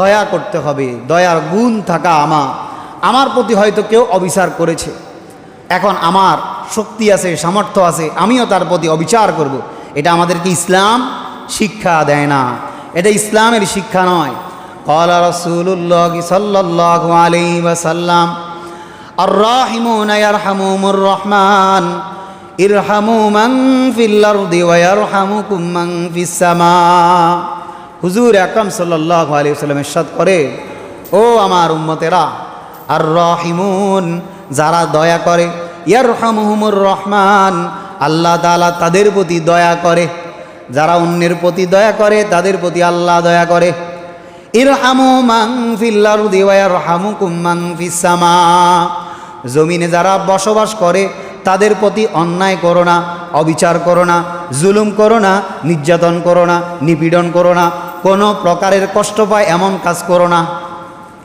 দয়া করতে হবে, দয়ার গুণ থাকা আমার আমার প্রতি হয়তো কেউ অবিচার করেছে। এখন আমার শক্তি আছে, সামর্থ্য আছে, আমিও তার প্রতি অবিচার করব। এটা আমাদেরকে ইসলাম শিক্ষা দেয় না। এটা ইসলামের শিক্ষা নয়। কলা রসুল্লাহ সাল্লাহ আলি ওয়াসাল্লাম আর রাহিমুন ইয়ারহামুমুর রহমান, ইরহামু মান ফিল আরদি ওয়া ইয়ারহামুকুম মান ফিস সামা। হুজুর আকরাম সাল্লাল্লাহু আলাইহি ওয়াসাল্লাম ইরশাদ করে, ও আমার উম্মতেরা আর রহিমুন যারা দয়া করে, ইয়ারহামুহুমুর রহমান, আল্লাহ তাআলা তাদের প্রতি দয়া করে, যারা অন্যের প্রতি দয়া করে, তাদের প্রতি আল্লাহ দয়া করে, ইরহামু মাং ফিল আরদি ওয়া ইয়ারহামুকুম মান ফিস সামা, জমিনে যারা বসবাস করে, তাদের প্রতি অন্যায় করো না, অবিচার করো না, জুলুম করো না, নির্যাতন করো না, নিপীড়ন করো না কোনো প্রকারের কষ্ট পায়, এমন কাজ করো না।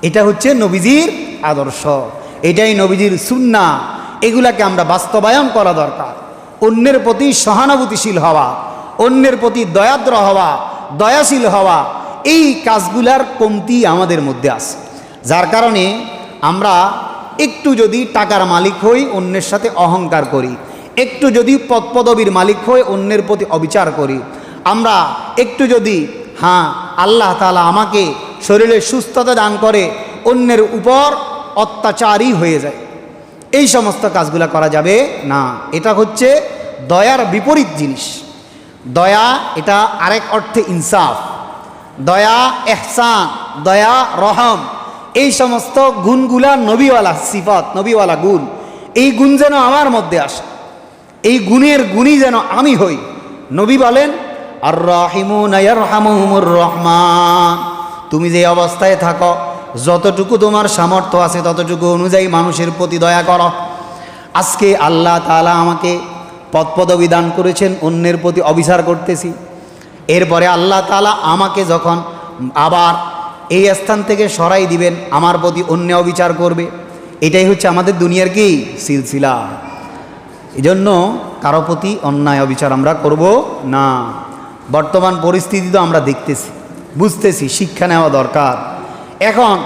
এটা হচ্ছে নবীজির আদর্শ। এটাই নবীজির সুন্না। এগুলাকে আমরা বাস্তবায়ন করা দরকার। অন্যের প্রতি সহানুভূতিশীল হওয়া, অন্যের প্রতি দয়াদ্র হওয়া, দয়াশীল হওয়া, এই কাজগুলার কমতি আমাদের মধ্যে আছে। যার কারণে আমরা একটু যদি টাকার মালিক হই, অন্যের সাথে অহংকার করি, একটু যদি পদপদবীর মালিক হই, অন্যের প্রতি অবিচার করি, আমরা একটু যদি হ্যাঁ আল্লাহ তালা আমাকে শরীরে সুস্থতা দান করে, অন্যের উপর অত্যাচারই হয়ে যায়। এই সমস্ত কাজগুলো করা যাবে না। এটা হচ্ছে দয়ার বিপরীত জিনিস। দয়া এটা আরেক অর্থে ইনসাফ। দয়া এহসান, দয়া রহম। এই সমস্ত গুণগুলা নবীওয়ালা সিফত, নবীওয়ালা গুণ। এই গুণ যেন আমার মধ্যে আসে। এই গুণের গুণই যেন আমি হই। নবী বলেন আর রাহিমুন ইয়ারহামুহুমুর রহমান। তুমি যে অবস্থায় থাকো, যতটুকু তোমার সামর্থ্য আছে ততটুকু অনুযায়ী মানুষের প্রতি দয়া করো। আজকে আল্লাহ তাআলা আমাকে পদপদবি দান করেছেন, অন্যের প্রতি অবিচার করতেছি। এরপরে আল্লাহ তাআলা আমাকে যখন আবার এই স্থান থেকে সরাই দিবেন, আমার প্রতি অন্য অবিচার করবে। এটাই হচ্ছে আমাদের দুনিয়ার কি? সিলসিলা। এজন্য কারও প্রতি অন্যায় অবিচার আমরা করব না। বর্তমান পরিস্থিতি তো আমরা দেখতেছি, বুঝতেছি, শিক্ষা নেওয়া দরকার। এখন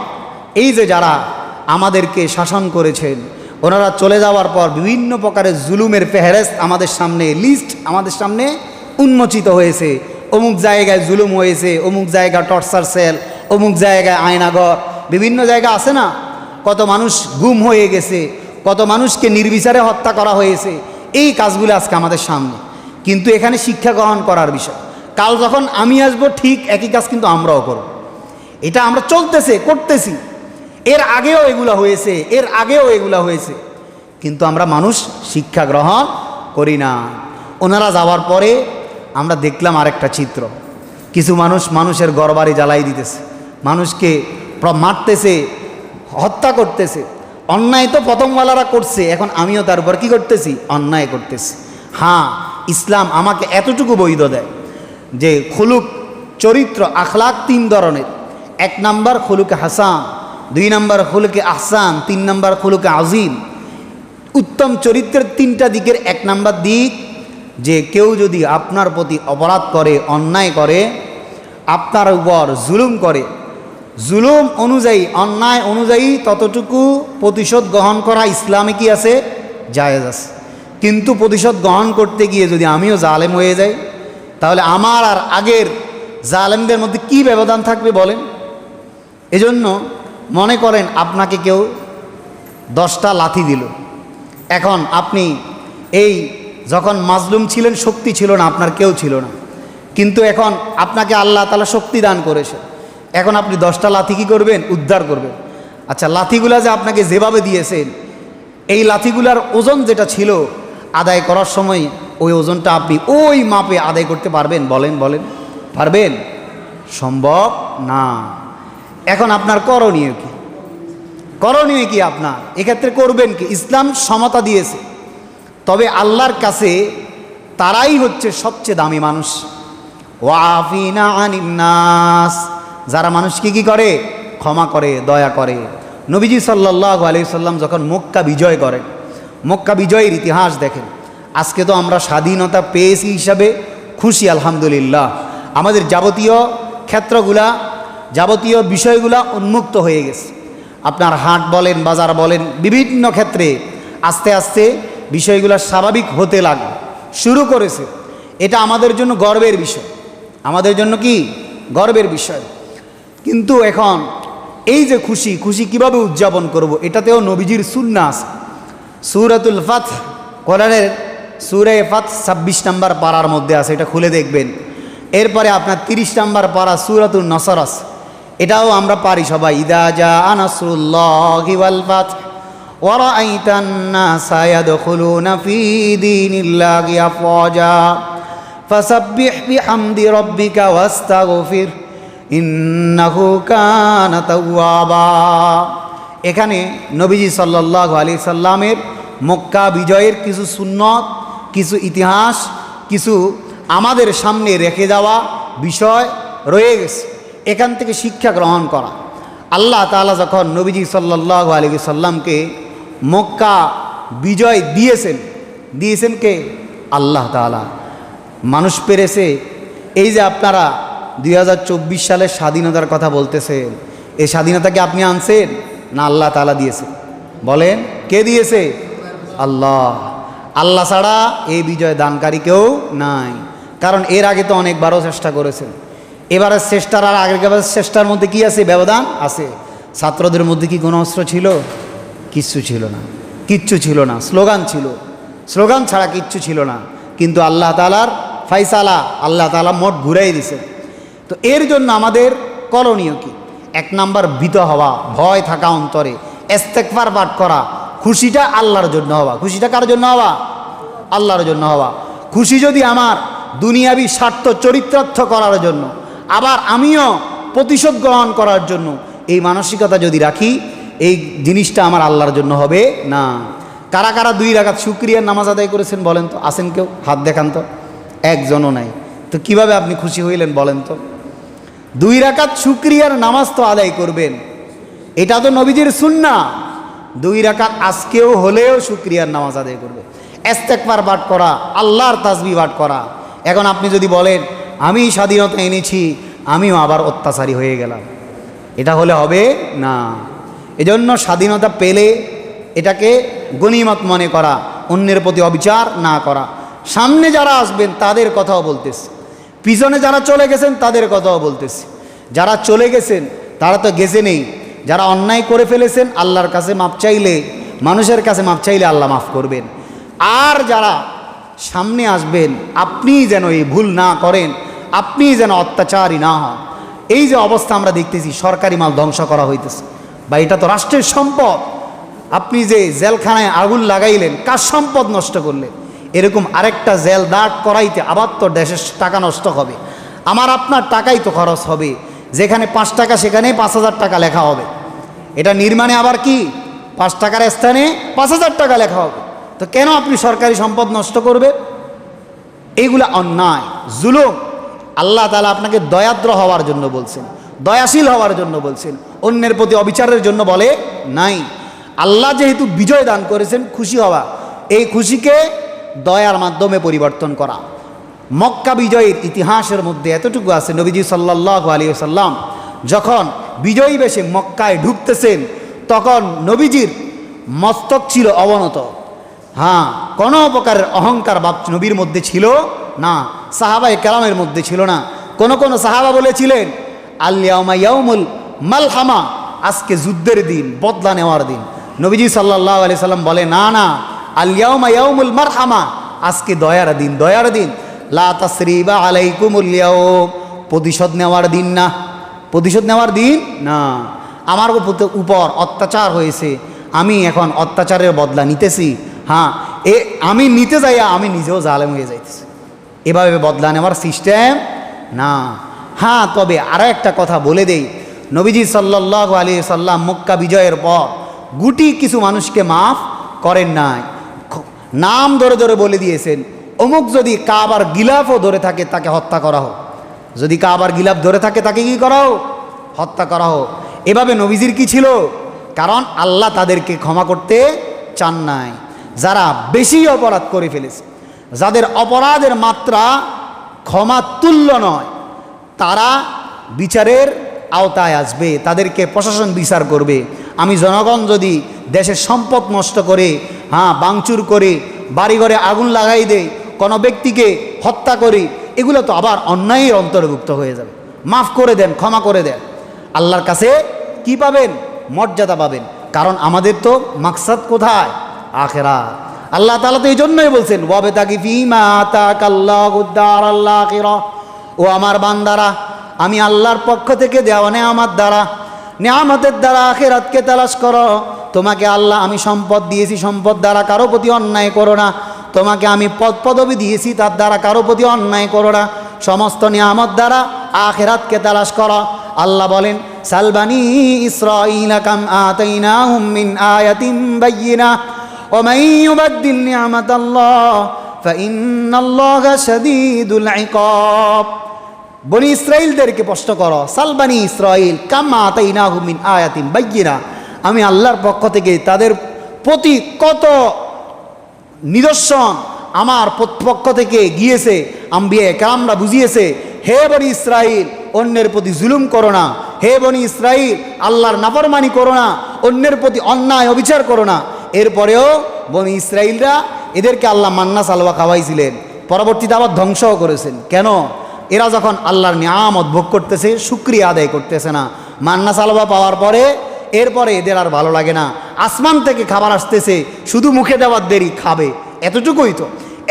এই যে যারা আমাদেরকে শাসন করেছেন, ওনারা চলে যাওয়ার পর বিভিন্ন প্রকারের জুলুমের ফেহরেস্ত আমাদের সামনে লিস্ট আমাদের সামনে উন্মোচিত হয়েছে। অমুক জায়গায় জুলুম হয়েছে, অমুক জায়গায় টর্চার সেল, অমুক জায়গায় আয়নাগর, বিভিন্ন জায়গা আছে না? কত মানুষ গুম হয়ে গেছে, কত মানুষকে নির্বিচারে হত্যা করা হয়েছে, এই কাজগুলো আজকে আমাদের সামনে। কিন্তু এখানে শিক্ষা গ্রহণ করার বিষয়। কাল যখন আমি আসব, ঠিক একই কাজ কিন্তু আমরাও করব। এটা আমরা চলতেছে, করতেছি। এর আগেও এগুলা হয়েছে, এর আগেও এগুলা হয়েছে। কিন্তু আমরা মানুষ শিক্ষা গ্রহণ করি না। ওনারা যাওয়ার পরে আমরা দেখলাম আরেকটা চিত্র। কিছু মানুষ মানুষের গড়বাড়ি জ্বালাই দিতেছে। মানুষকে মারতেছে, হত্যা করতেছে। অন্যায় তো প্রথমওয়ালারা করছে, এখন আমিও তার উপর কী করতেছি? অন্যায় করতেছি। হ্যাঁ ইসলাম আমাকে এতটুকু বৈধ দেয়। যে খুলুক চরিত্র, আখলাক তিন ধরনের। এক নাম্বার খুলুকে হাসান, দুই নাম্বার খুলুকে আহসান, তিন নাম্বার খুলুকে আজিম। উত্তম চরিত্রের তিনটা দিকের এক নাম্বার দিক, যে কেউ যদি আপনার প্রতি অপরাধ করে, অন্যায় করে, আপনার উপর জুলুম করে, জুলুম অনুযায়ী, অন্যায় অনুযায়ী ততটুকু প্রতিশোধ গ্রহণ করা ইসলামে কি আছে? জায়েজ আছে। কিন্তু প্রতিশোধ গ্রহণ করতে গিয়ে যদি আমিও জালেম হয়ে যাই তাহলে আমার আর আগের জালেমদের মধ্যে কি ব্যবধান থাকবে বলেন? এজন্য মনে করেন আপনাকে কেউ দশটা লাথি দিল। এখন আপনি এই যখন মাজলুম ছিলেন, শক্তি ছিল না, আপনার কেউ ছিল না। কিন্তু এখন আপনাকে আল্লাহ তালা শক্তি দান করেছে। এখন আপনি দশটা লাথি কী করবেন? উদ্ধার করবেন। আচ্ছা লাথিগুলা যে আপনাকে যেভাবে দিয়েছেন, এই লাথিগুলার ওজন যেটা ছিল আদায় করার সময় ওই ওজনটা আপনি ওই মাপে আদায় করতে পারবেন। বলেন বলেন। পারবেন? সম্ভব? না। এখন আপনার করণীয় কি? করণীয় কি আপনার? এক্ষেত্রে করবেন কি? ইসলাম সমতা দিয়েছে। তবে আল্লাহর কাছে তারাই হচ্ছে সবচেয়ে দামি মানুষ। আনিন্নাস। যারা মানুষকে কি করে? ক্ষমা করে, দয়া করে। নবীজি সাল্লাহ আলি সাল্লাম যখন মক্কা বিজয় করেন মক্কা বিজয়ের ইতিহাস দেখেন। আজকে তো আমরা স্বাধীনতা পেয়েছি হিসাবে খুশি, আলহামদুলিল্লাহ। আমাদের যাবতীয় ক্ষেত্রগুলা, যাবতীয় বিষয়গুলা উন্মুক্ত হয়ে গেছে। আপনার হাট বলেন, বাজার বলেন, বিভিন্ন ক্ষেত্রে আস্তে আস্তে বিষয়গুলো স্বাভাবিক হতে লাগবে শুরু করেছে। এটা আমাদের জন্য গর্বের বিষয়। আমাদের জন্য কি? গর্বের বিষয়। কিন্তু এখন এই যে খুশি খুশি কীভাবে উদযাপন করব, এটাতেও নবীজির সুন্না আছে। সুরাতুল ফাত কোরআনের সুরে ফাত ছাব্বিশ নাম্বার পাড়ার মধ্যে আছে এটা খুলে দেখবেন এরপরে আপনার তিরিশ নাম্বার পাড়া সুরাতুল নসরস এটাও আমরা পারি সবাই ইদা জা আনাসুল্লাহ ওয়াল ফাত ورأيت الناس يدخلون في دين الله أفواجا فسبح بحمد ربك واستغفر إنه كان توابا এখানে নবীজি সাল্লাল্লাহু আলী সাল্লামের মক্কা বিজয়ের কিছু সুন্নত, কিছু ইতিহাস, কিছু আমাদের সামনে রেখে যাওয়া বিষয় রয়ে গেছে। এখান থেকে শিক্ষা গ্রহণ করা। আল্লাহ তাআলা যখন নবীজি সাল্লাল্লাহু আলী সাল্লামকে মক্কা বিজয় দিয়েছেন দিয়েছেন কে? আল্লাহ তাআলা। মানুষ পেরেছে, এই যে আপনারা দুই হাজার চব্বিশ সালের স্বাধীনতার কথা বলতেছেন, এই স্বাধীনতাকে আপনি আনছেন? না আল্লাহ তালা দিয়েছে। বলেন, কে দিয়েছে? আল্লাহ। আল্লাহ ছাড়া এই বিজয় দানকারী কেউ নাই। কারণ এর আগে তো অনেকবারও চেষ্টা করেছেন এবারের চেষ্টার আর আগের চেষ্টার মধ্যে কি আছে? ব্যবধান আছে। ছাত্রদের মধ্যে কি কোনো অস্ত্র ছিল? কিচ্ছু ছিল না। কিচ্ছু ছিল না। স্লোগান ছিল। স্লোগান ছাড়া কিচ্ছু ছিল না। কিন্তু আল্লাহ তালার ফাইসালা, আল্লাহ তালা মোট ঘুরাই দিছে তো এর জন্য আমাদের করণীয় কি? এক নাম্বার ভীত হওয়া, ভয় থাকা অন্তরে। এস্তেকবার পাঠ করা, খুশিটা আল্লাহর জন্য হওয়া। খুশিটা কার জন্য হওয়া? আল্লাহর জন্য হওয়া। খুশি যদি আমার দুনিয়াবি স্বার্থ চরিত্রার্থ করার জন্য, আবার আমিও প্রতিশোধ গ্রহণ করার জন্য, এই মানসিকতা যদি রাখি, এই জিনিসটা আমার আল্লাহর জন্য হবে না। কারা কারা দুই রাখাত শুক্রিয়ার নামাজ আদায় করেছেন বলেন তো? আসেন কেউ? হাত দেখান তো। একজনও নাই। তো কীভাবে আপনি খুশি হইলেন বলেন তো? দুই রাকাত শুক্রিয়ার নামাজ তো আদায় করবেন। এটা তো নবীজির সুন্না। দুই রাকাত আজকেও হলেও শুক্রিয়ার নামাজ আদায় করবে এস্তেকবার পাঠ করা, আল্লাহর তাসবি পাঠ করা। এখন আপনি যদি বলেন, আমি স্বাধীনতা এনেছি, আমিও আবার অত্যাচারী হয়ে গেলাম। এটা হলে হবে না। এজন্য স্বাধীনতা পেলে এটাকে গণিমত মনে করা, অন্যের প্রতি অবিচার না করা। সামনে যারা আসবেন, তাদের কথাও বলতেছে। পিছনে যারা চলে গেছেন, তাদের কথাও বলতেছে। যারা চলে গেছেন, তারা তো গেছে নেই। যারা অন্যায় করে ফেলেছেন, আল্লাহর কাছে মাপ চাইলে, মানুষের কাছে মাপ চাইলে আল্লাহ মাফ করবেন। আর যারা সামনে আসবেন আপনি যেন এই ভুল না করেন আপনি যেন অত্যাচারী না হন। এই যে অবস্থা আমরা দেখতেছি, সরকারি মাল ধ্বংস করা হইতেছে। বা এটা তো রাষ্ট্রের সম্পদ। আপনি যে জেলখানায় আগুন লাগাইলেন, কার সম্পদ নষ্ট করলেন? এরকম আরেকটা জেল দাঁড় করাইতে আবার তো দেশের টাকা নষ্ট হবে। আমার আপনার টাকাই তো খরচ হবে। যেখানে পাঁচ টাকা সেখানে পাঁচ হাজার টাকা লেখা হবে। এটা নির্মাণে আবার কি? পাঁচ টাকার স্থানে পাঁচ হাজার টাকা লেখা হবে। তো কেন আপনি সরকারি সম্পদ নষ্ট করবে এইগুলো অন্যায়, জুলুম। আল্লাহ তালা আপনাকে দয়াদ্র হওয়ার জন্য বলছেন, দয়াশীল হওয়ার জন্য বলছেন, অন্যের প্রতি অবিচারের জন্য বলে নাই। আল্লাহ যেহেতু বিজয় দান করেছেন, খুশি হওয়া। এই খুশিকে দয়ার মাধ্যমে পরিবর্তন করা। মক্কা বিজয়ের ইতিহাসের মধ্যে এতটুকু আছে, নবীজি সাল্লাহ আলী সাল্লাম যখন বিজয়ী বেশে মক্কায় ঢুকতেছেন, তখন নবীজির মস্তক ছিল অবনত। হ্যাঁ কোনো প্রকারের অহংকার বাপ নবীর মধ্যে ছিল না সাহাবাই কালামের মধ্যে ছিল না। কোন কোন সাহাবা বলেছিলেন আল্লিয়াউমা ইয়াউমুল মালহামা আজকে যুদ্ধের দিন, বদলা নেওয়ার দিন। নবীজি সাল্লাহ আলি সাল্লাম বলে, না না আল্লিয়াউমা ইয়াউমুল মারহামা। আজকে দয়ার দিন দয়ার দিন। লা তাসরিবা আলাইকুমুল প্রতিশোধ নেওয়ার দিন না। প্রতিশোধ নেওয়ার দিন না। আমার উপ- উপর অত্যাচার হয়েছে। আমি এখন অত্যাচারের বদলা নিতেছি। হ্যাঁ এ আমি নিতে যাইয়া আমি নিজেও জালেম হয়ে যাইতেছি। এভাবে বদলা নেওয়ার সিস্টেম না। হ্যাঁ তবে আরও একটা কথা বলে দেই। নবীজি সাল্লাহ আলী সাল্লাম মক্কা বিজয়ের পর গুটি কিছু মানুষকে মাফ করেন নাই। নাম ধরে ধরে বলে দিয়েছেন, অমুক যদি কাবার গিলাফও ধরে থাকে, তাকে হত্যা করা হোক। যদি কাবার গিলাফ ধরে থাকে, তাকে কি করা হোক? হত্যা করা হোক। এভাবে নবীজির কি ছিল? কারণ আল্লাহ তাদেরকে ক্ষমা করতে চান নাই। যারা বেশি অপরাধ করে ফেলেছে, যাদের অপরাধের মাত্রা ক্ষমা তুল্য নয়, তারা বিচারের আওতায় আসবে, তাদেরকে প্রশাসন বিচার করবে। আমি জনগণ যদি দেশের সম্পদ নষ্ট করে হ্যাঁ বাংচুর করে, বাড়িঘরে আগুন লাগাই দেয় কোনো ব্যক্তিকে হত্যা করি, এগুলো তো আবার অন্যায়ের অন্তর্ভুক্ত হয়ে যাবে। মাফ করে দেন, ক্ষমা করে দেন। আল্লাহর কাছে কি পাবেন? মর্যাদা পাবেন। কারণ আমাদের তো মাকসাদ কোথায়? আখেরা আল্লাহ তালা তো এই জন্যই বলছেন ওয়াবে তাকি আখিরা ও আমার বান্দারা, আমি আল্লাহর পক্ষ থেকে দেওয়া আমার দ্বারা নেয়ামতের দ্বারা আখেরাতকে তালাশ করো তোমাকে আল্লাহ আমি সম্পদ দিয়েছি সম্পদ দ্বারা কারো প্রতি অন্যায় করো না তোমাকে আমি পদ পদবি দিয়েছি তার দ্বারা কারো প্রতি অন্যায় করো না সমস্ত নিয়ামত দ্বারা আখেরাতকে তালাশ করো আল্লাহ বলেন সালবানি ইসরাইল কাম আতাইনাহুম মিন আয়াতিন বায়্যিনা ومن يبدل نعمة الله فإن الله شديد العقاب বনি ইসরায়েলদেরকে প্রশ্ন করো সালবানি ইসরাইল কাম্মা আতাইনা হুমিন আয়াতিম বাইয়িনা? আমি আল্লাহর পক্ষ থেকে তাদের প্রতি কত নিদর্শন আমার পক্ষ থেকে গিয়েছে, আম্বিয়ে কামরা বুঝিয়েছে, হে বনি ইসরাইল, অন্যের প্রতি জুলুম করো না। হে বনি ইসরাইল, আল্লাহর নাফরমানি করো না। অন্যের প্রতি অন্যায় অবিচার করো না। এরপরেও বনি ইসরাইলরা এদেরকে আল্লাহ মান্না সালওয়া খাওয়াইছিলেন। পরবর্তীতে আবার ধ্বংসও করেছেন। কেন? এরা যখন আল্লাহর নিয়ামত ভোগ করতেছে সুক্রিয়া আদায় করতেছে না। মান্না সালওয়া পাওয়ার পরে, এরপরে এদের আর ভালো লাগে না। আসমান থেকে খাবার আসতেছে, শুধু মুখে দেওয়ার দেরি, খাবে। এতটুকুই তো।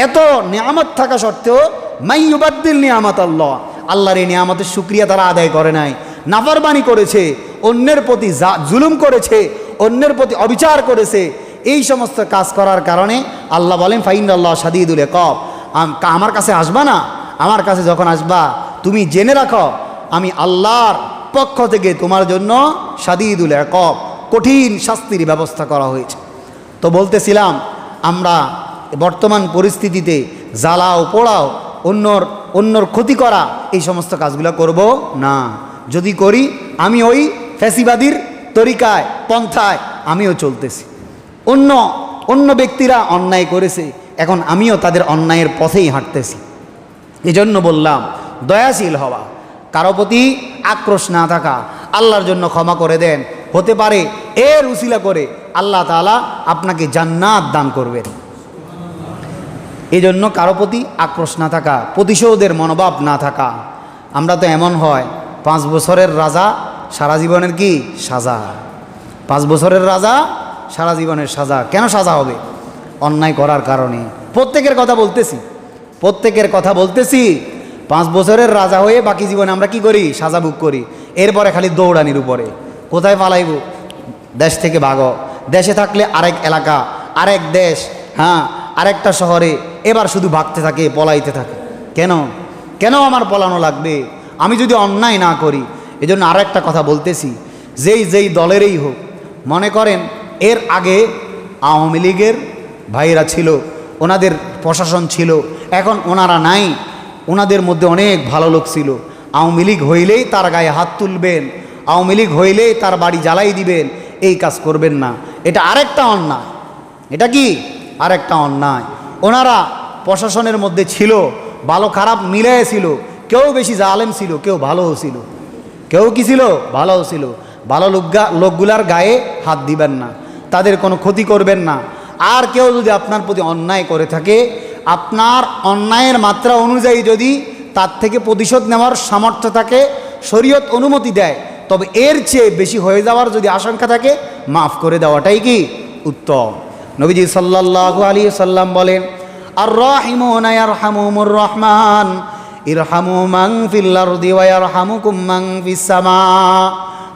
এত নিয়ামত থাকা সত্ত্বেও, মাই মাইয়ুবাদ্দিল নিয়ামত আল্লাহ আল্লাহর এই নিয়ামতের সুক্রিয়া তারা আদায় করে নাই। নাফরবানি করেছে, অন্যের প্রতি জুলুম করেছে, অন্যের প্রতি অবিচার করেছে, এই সমস্ত কাজ করার কারণে আল্লাহ বলেন ফাইন আল্লাহ সাদিদুল কব আমার কাছে আসবা না? আমার কাছে যখন আসবা, তুমি জেনে রাখো, আমি আল্লাহর পক্ষ থেকে তোমার জন্য সাদিদুল কব কঠিন শাস্তির ব্যবস্থা করা হয়েছে। তো বলতেছিলাম, আমরা বর্তমান পরিস্থিতিতে জ্বালাও, পোড়াও, অন্যর অন্যর ক্ষতি করা এই সমস্ত কাজগুলো করব না। যদি করি, আমি ওই ফ্যাসিবাদীর তরিকায়, পন্থায় আমিও চলতেছি। অন্য অন্য ব্যক্তিরা অন্যায় করেছে, এখন আমিও তাদের অন্যায়ের পথেই হাঁটতেছি। এজন্য বললাম, দয়াশীল হওয়া, কারও প্রতি আক্রোশ না থাকা, আল্লাহর জন্য ক্ষমা করে দেন। হতে পারে এর উসিলা করে আল্লাহ তাআলা আপনাকে জান্নাত দান করবেন। এই জন্য কারও প্রতি আক্রোশ না থাকা, প্রতিশোধের মনোভাব না থাকা। আমরা তো এমন হয়, পাঁচ বছরের রাজা, সারা জীবনের কি? সাজা। পাঁচ বছরের রাজা, সারা জীবনের সাজা। কেন সাজা হবে? অন্যায় করার কারণে। প্রত্যেকের কথা বলতেছি। প্রত্যেকের কথা বলতেছি, পাঁচ বছরের রাজা হয়ে বাকি জীবনে আমরা কি করি? সাজা বুক করি। এরপরে খালি দৌড়ানির উপরে। কোথায় পালাইব? দেশ থেকে ভাগো। দেশে থাকলে আরেক এলাকা, আরেক দেশ হ্যাঁ আরেকটা শহরে। এবার শুধু ভাগতে থাকে, পলাইতে থাকে। কেন? কেন আমার পলানো লাগবে? আমি যদি অন্যায় না করি, এজন্য আর একটা কথা বলতেছি। যেই যেই দলেরই হোক, মনে করেন, এর আগে আওয়ামী লীগের ভাইরা ছিল ওনাদের প্রশাসন ছিল, এখন ওনারা নাই, ওনাদের মধ্যে অনেক ভালো লোক ছিল। আওয়ামী লীগ হইলেই তার গায়ে হাত তুলবেন, আওয়ামী লীগ হইলেই তার বাড়ি জ্বালাই দিবেন, এই কাজ করবেন না। এটা আরেকটা অন্যায়। এটা কি? আরেকটা অন্যায়। ওনারা প্রশাসনের মধ্যে ছিল, ভালো খারাপ মিলে ছিল, কেউ বেশি জালেম ছিল, কেউ ভালোও ছিল। কেউ কি ছিল? ভালোও ছিল। ভালো লোকগা লোকগুলার গায়ে হাত দিবেন না। তাদের কোনো ক্ষতি করবেন না। আর কেউ যদি আপনার প্রতি অন্যায় করে থাকে, আপনার অন্যায়ের মাত্রা অনুযায়ী যদি তার থেকে প্রতিশোধ নেওয়ার সামর্থ্য থাকে, শরীয়ত অনুমতি দেয়, তবে এর চেয়ে বেশি হয়ে যাওয়ার যদি আশঙ্কা থাকে, মাফ করে দেওয়াটাই কি উত্তম। নবীজি সাল্লাল্লাহু আলী সাল্লাম বলেন আর রাহিমুন ইয়ারহামুমুর রহমান, ইরহামু মাং ফিল আরদি ওয়া ইয়ারহামুকুম মাং ফিস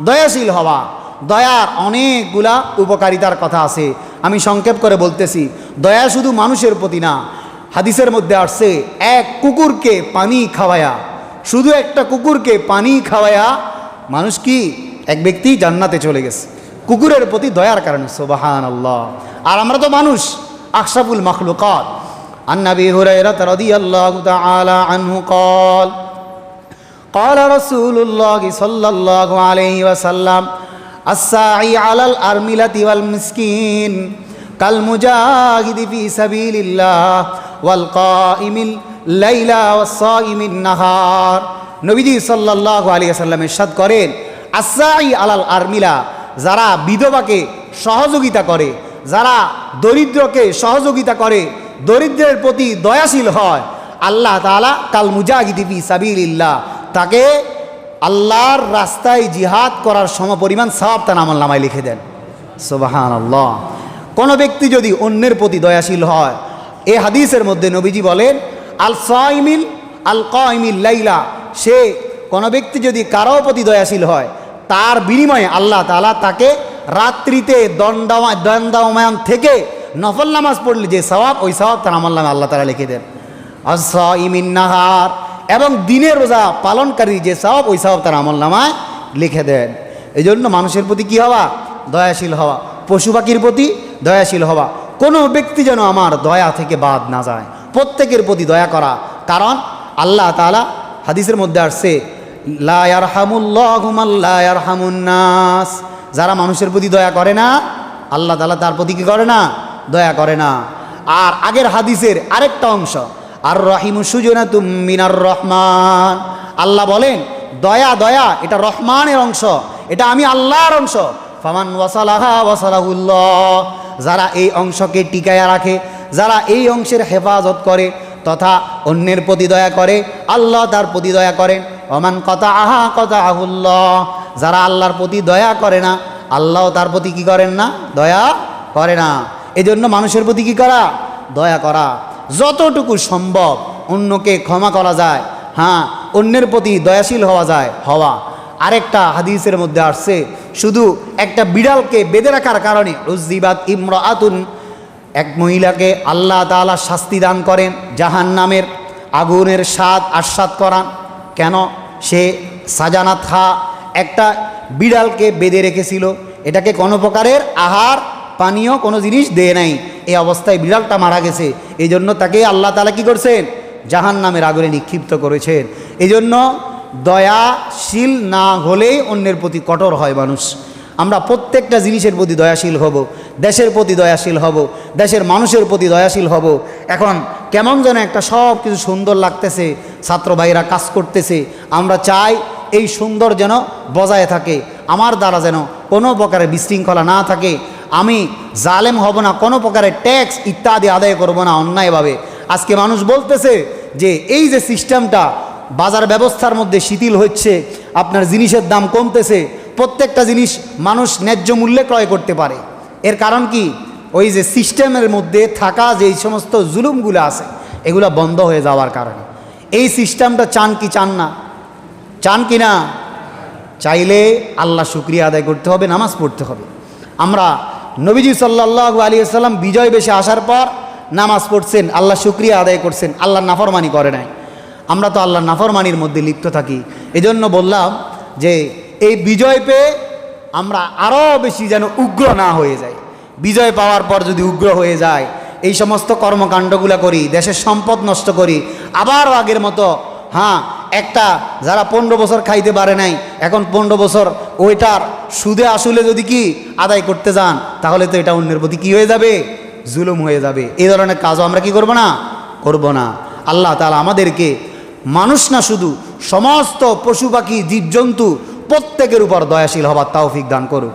দয়াশীল হওয়া, দয়ার অনেকগুলা উপকারিতার কথা আছে। আমি সংক্ষেপ করে বলতেছি দয়া শুধু মানুষের প্রতি না হাদিসের মধ্যে আসছে এক কুকুরকে পানি খাওয়ায়া শুধু একটা কুকুরকে পানি খাওয়ায়া মানুষ কি এক ব্যক্তি জান্নাতে চলে গেছে কুকুরের প্রতি দয়ার কারণে সোবাহান আল্লাহ আর আমরা তো মানুষ আশরাফুল মখলুকাত আন্নাবি হুরাইরাত রাদিয়াল্লাহু তাআলা আনহু قال قال رسول الله صلى الله عليه وسلم আসাই আলাল আর্মিলা তিওয়াল মিসকিন কাল মুজাহিদি ফি সাবিলিল্লাহ ওয়াল কাইমিল লাইলা ওয়াস সাইমিন নাহার। নবীজি সাল্লাল্লাহু আলাইহি সাল্লাম ইরশাদ করেন আসাই আলাল আর্মিলা যারা বিধবাকে সহযোগিতা করে, যারা দরিদ্রকে সহযোগিতা করে, দরিদ্রের প্রতি দয়াশীল হয়, আল্লাহ তালা কাল মুজাহিদি ফি সাবিলিল্লাহ তাকে আল্লাহর রাস্তায় জিহাদ করার সমপরিমাণ সব তার আমল নামায় লিখে দেন। সোবাহান আল্লাহ কোনো ব্যক্তি যদি অন্যের প্রতি দয়াশীল হয়, এ হাদিসের মধ্যে নবীজি বলেন আল সাইমিল আল কাইমিল লাইলা। সে কোনো ব্যক্তি যদি কারও প্রতি দয়াশীল হয়, তার বিনিময়ে আল্লাহ তালা তাকে রাত্রিতে দণ্ডামা দণ্ডায়মান থেকে নফল নামাজ পড়লে যে সওয়াব, ওই সওয়াব তার নামে আল্লাহ তালা লিখে দেন। ইমিন নাহার। এবং দিনের রোজা পালনকারী যে সওয়াব, ওই সওয়াব তার আমল নামায় লিখে দেন। এই জন্য মানুষের প্রতি কি হওয়া? দয়াশীল হওয়া। পশু পাখির প্রতি দয়াশীল হওয়া। কোনো ব্যক্তি যেন আমার দয়া থেকে বাদ না যায়। প্রত্যেকের প্রতি দয়া করা। কারণ আল্লাহ তালা হাদিসের মধ্যে আসছে লায়ারহামুন্নাস যারা মানুষের প্রতি দয়া করে না, আল্লাহ তালা তার প্রতি কি করে না? দয়া করে না। আর আগের হাদিসের আরেকটা অংশ আর রহিম সুজনা মিনার রহমান। আল্লাহ বলেন, দয়া দয়া, এটা রহমানের অংশ, এটা আমি আল্লাহর অংশ। ফামান ওয়াসালাহা ওয়াসালাহুল্লাহ। যারা এই অংশকে টিকায়া রাখে, যারা এই অংশের হেফাজত করে, তথা অন্যের প্রতি দয়া করে, আল্লাহ তার প্রতি দয়া করেন। অমান কথা আহা কথা আহুল্লাহ যারা আল্লাহর প্রতি দয়া করে না, আল্লাহ তার প্রতি কি করেন না? দয়া করে না। এজন্য মানুষের প্রতি কি করা? দয়া করা। যতটুকু সম্ভব অন্যকে ক্ষমা করা যায় হ্যাঁ অন্যের প্রতি দয়াশীল হওয়া যায়, হওয়া। আরেকটা হাদিসের মধ্যে আসছে, শুধু একটা বিড়ালকে বেঁধে রাখার কারণে রুজিবাদ ইমরা আতুন এক মহিলাকে আল্লাহ তাআলা শাস্তি দান করেন জাহান নামের আগুনের স্বাদ আস্বাদ করান। কেন? সে সাজানা থা, একটা বিড়ালকে বেঁধে রেখেছিল। এটাকে কোনো প্রকারের আহার, পানীয় কোনো জিনিস দেয় নাই। এই অবস্থায় বিড়ালটা মারা গেছে। এই জন্য তাকে আল্লাহ তালা কি করছেন? জাহান নামের আগুনে নিক্ষিপ্ত করেছেন। এই জন্য দয়াশীল না হলেই অন্যের প্রতি কঠোর হয় মানুষ। আমরা প্রত্যেকটা জিনিসের প্রতি দয়াশীল হব, দেশের প্রতি দয়াশীল হব, দেশের মানুষের প্রতি দয়াশীল হব। এখন কেমন যেন একটা সব কিছু সুন্দর লাগতেছে ছাত্র ভাইরা কাজ করতেছে। আমরা চাই এই সুন্দর যেন বজায় থাকে, আমার দ্বারা যেন কোনো প্রকারের বিশৃঙ্খলা না থাকে। আমি জালেম হব না, কোনো প্রকারের ট্যাক্স ইত্যাদি আদায় করব না অন্যায়ভাবে আজকে মানুষ বলতেছে যে এই যে সিস্টেমটা বাজার ব্যবস্থার মধ্যে শিথিল হচ্ছে, আপনার জিনিসের দাম কমতেছে, প্রত্যেকটা জিনিস মানুষ ন্যায্য মূল্যে ক্রয় করতে পারে। এর কারণ কি? ওই যে সিস্টেমের মধ্যে থাকা যেই সমস্ত জুলুমগুলো আছে, এগুলো বন্ধ হয়ে যাওয়ার কারণে। এই সিস্টেমটা চান কি চান না? চান কি না? চাইলে আল্লাহ শুক্রিয়া আদায় করতে হবে, নামাজ পড়তে হবে। আমরা নবীজি সাল্লাহ আলী সাল্লাম বিজয় বেশে আসার পর নামাজ পড়ছেন, আল্লাহ শুক্রিয়া আদায় করছেন আল্লাহ নাফরমানি করে নাই। আমরা তো আল্লাহ নাফরমানির মধ্যে লিপ্ত থাকি। এজন্য বললাম যে এই বিজয় পেয়ে আমরা আরও বেশি যেন উগ্র না হয়ে যাই। বিজয় পাওয়ার পর যদি উগ্র হয়ে যায় এই সমস্ত কর্মকাণ্ডগুলো করি, দেশের সম্পদ নষ্ট করি আবারও আগের মতো হ্যাঁ একটা যারা পনেরো বছর খাইতে পারে নাই, এখন পনেরো বছর ওইটার সুদে আসলে যদি কি আদায় করতে যান, তাহলে তো এটা অন্যের প্রতি কী হয়ে যাবে? জুলুম হয়ে যাবে। এই ধরনের কাজও আমরা কি করব না? করব না। আল্লাহ তালা আমাদেরকে মানুষ না শুধু সমস্ত পশু পাখি, জীবজন্তু প্রত্যেকের উপর দয়াশীল হবার তাওফিক দান করুক।